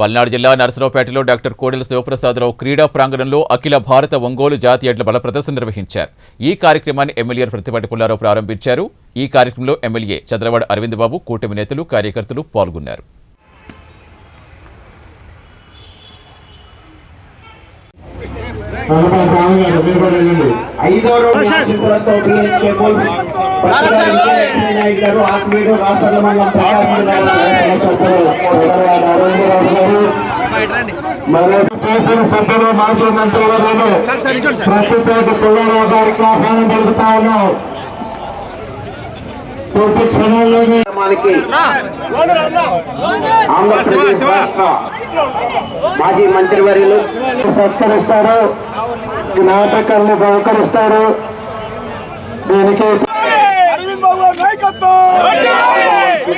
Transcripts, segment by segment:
పల్నాడు జిల్లా నరసరావుపేటలో డాక్టర్ కోడెల శివప్రసాదరావు క్రీడా ప్రాంగణంలో అఖిల భారత ఒంగోలు జాతీయ ఎడ్ల బల ప్రదర్శన నిర్వహించారు. ఈ కార్యక్రమాన్ని ఎమ్మెల్యే ప్రతిపాటి పుల్లారావు ప్రారంభించారు. ఈ కార్యక్రమంలో ఎమ్మెల్యే చంద్రవాడ అరవింద్ బాబు కూటమి నేతలు కార్యకర్తలు పాల్గొన్నారు. ఐదో రోజు నాయుడు గారు శాసనసభ్యులు మాజీ మంత్రివర్యులు ప్రతిపేట పుల్లారావు గారికి ఆహ్వానం పలుకుతా ఉన్నాం కొద్ది క్షణాల్లోనే మనకి ఆంధ్రప్రదేశ్ రాష్ట్ర మాజీ మంత్రివర్యులు సత్కరిస్తారు ఈ నాటకాన్ని బహుకరిస్తారు దీనికి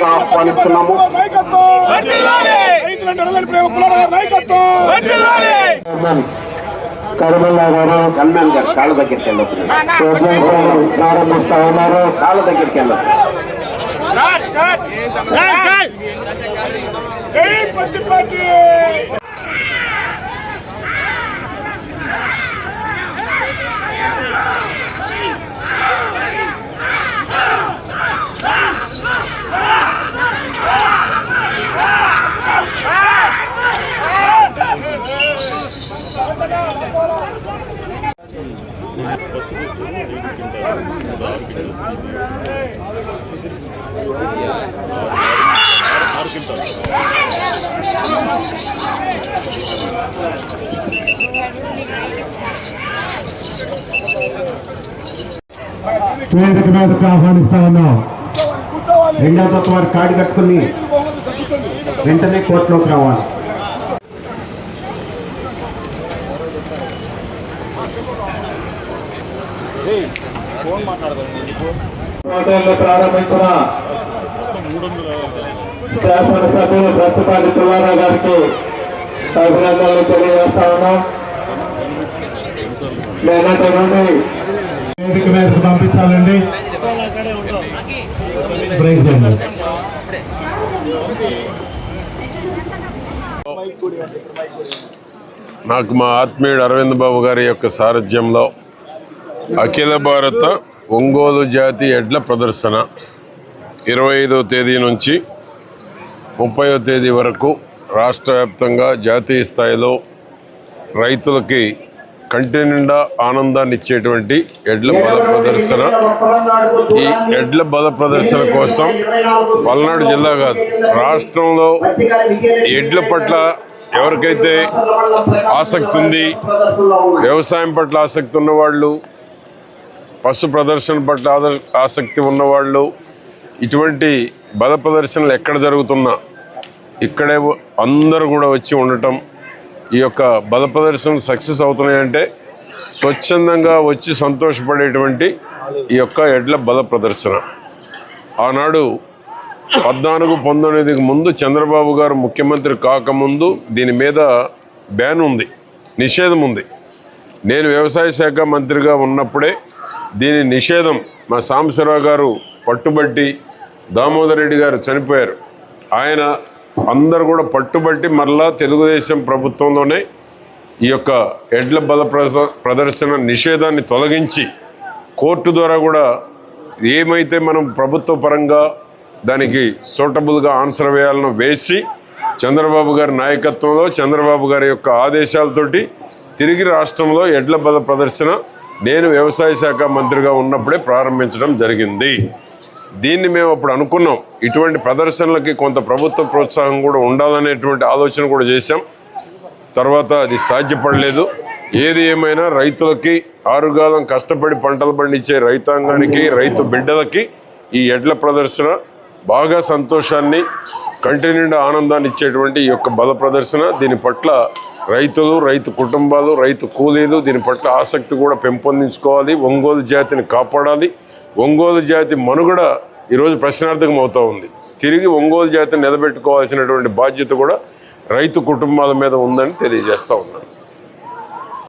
ఆహ్వానిస్తున్నాము రైతులంటే అడగని ప్రేమ గారి నాయకత్వం. కరుమల్లా గారు కల్మాన్ గారు కాళ్ళ దగ్గరికి వెళ్ళొచ్చు ప్రారంభిస్తా ఉన్నారు కాళ్ళ దగ్గరికి వెళ్ళొచ్చు జై పత్తి పార్టీ! వేదిక మీదకి ఆహ్వానిస్తా ఉన్నాం. రెండవ తత్వ వారి కార్డు కట్టుకుని వెంటనే కోర్టులోకి రావాలి. ప్రారంభించిన శాసనసభ్యులు ప్రతిపాటి తులారా గారికి అభినందనలు తెలియజేస్తా ఉన్నాం. లేనట్టు నుండి వేదిక మీదకి పంపించాలండి. ప్రైజ్ నాకు మా ఆత్మీయుడు అరవింద్ బాబు గారి యొక్క సారథ్యంలో అఖిల భారత ఒంగోలు జాతి ఎడ్ల ప్రదర్శన ఇరవై ఐదవ తేదీ నుంచి ముప్పై తేదీ వరకు రాష్ట్ర వ్యాప్తంగా జాతీయ స్థాయిలో రైతులకి కంటి నిండా ఆనందాన్ని ఇచ్చేటువంటి ఎడ్ల బల ప్రదర్శన. ఈ ఎడ్ల బల ప్రదర్శన కోసం పల్నాడు జిల్లా కాదు రాష్ట్రంలో ఎడ్ల పట్ల ఎవరికైతే ఆసక్తి ఉంది వ్యవసాయం పట్ల ఆసక్తి ఉన్నవాళ్ళు పశు ప్రదర్శన పట్ల ఆసక్తి ఉన్నవాళ్ళు ఇటువంటి బల ప్రదర్శనలు ఎక్కడ జరుగుతున్నా ఇక్కడే అందరూ కూడా వచ్చి ఉండటం ఈ యొక్క బల ప్రదర్శనలు సక్సెస్ అవుతున్నాయంటే స్వచ్ఛందంగా వచ్చి సంతోషపడేటువంటి ఈ యొక్క ఎడ్ల బల ప్రదర్శన ఆనాడు పద్నాలుగు పంతొమ్మిదికి ముందు చంద్రబాబు గారు ముఖ్యమంత్రి కాకముందు దీని మీద బ్యాన్ ఉంది నిషేధం ఉంది. నేను వ్యవసాయ శాఖ మంత్రిగా ఉన్నప్పుడే దీని నిషేధం మా సాంబశివరావు గారు పట్టుబట్టి దామోదర్ రెడ్డి గారు చనిపోయారు. ఆయన అందరు కూడా పట్టుబట్టి మరలా తెలుగుదేశం ప్రభుత్వంలోనే ఈ యొక్క ఎడ్ల బల ప్రద- ప్రదర్శన నిషేధాన్ని తొలగించి కోర్టు ద్వారా కూడా ఏమైతే మనం ప్రభుత్వ పరంగా దానికి సూటబుల్గా ఆన్సర్ వేయాలను వేసి చంద్రబాబు గారి నాయకత్వంలో చంద్రబాబు గారి యొక్క ఆదేశాలతోటి తిరిగి రాష్ట్రంలో ఎడ్ల బల ప్రదర్శన నేను వ్యవసాయ శాఖ మంత్రిగా ఉన్నప్పుడే ప్రారంభించడం జరిగింది. దీన్ని మేము అప్పుడు అనుకున్నాం. ఇటువంటి ప్రదర్శనలకి కొంత ప్రభుత్వ ప్రోత్సాహం కూడా ఉండాలనేటువంటి ఆలోచన కూడా చేశాం. తర్వాత అది సాధ్యపడలేదు. ఏది ఏమైనా రైతులకి ఆరుగాలం కష్టపడి పంటలు పండించే రైతాంగానికి రైతు బిడ్డలకి ఈ ఎడ్ల ప్రదర్శన బాగా సంతోషాన్ని కంటి నిండా ఆనందాన్ని ఇచ్చేటువంటి ఈ యొక్క బల ప్రదర్శన దీని పట్ల రైతులు రైతు కుటుంబాలు రైతు కూలీలు దీని పట్ల ఆసక్తి కూడా పెంపొందించుకోవాలి. ఒంగోలు జాతిని కాపాడాలి. ఒంగోలు జాతి మనుగడ ఈరోజు ప్రశ్నార్థకం అవుతూ ఉంది. తిరిగి ఒంగోలు జాతిని నిలబెట్టుకోవాల్సినటువంటి బాధ్యత కూడా రైతు కుటుంబాల మీద ఉందని తెలియజేస్తూ ఉన్నాను.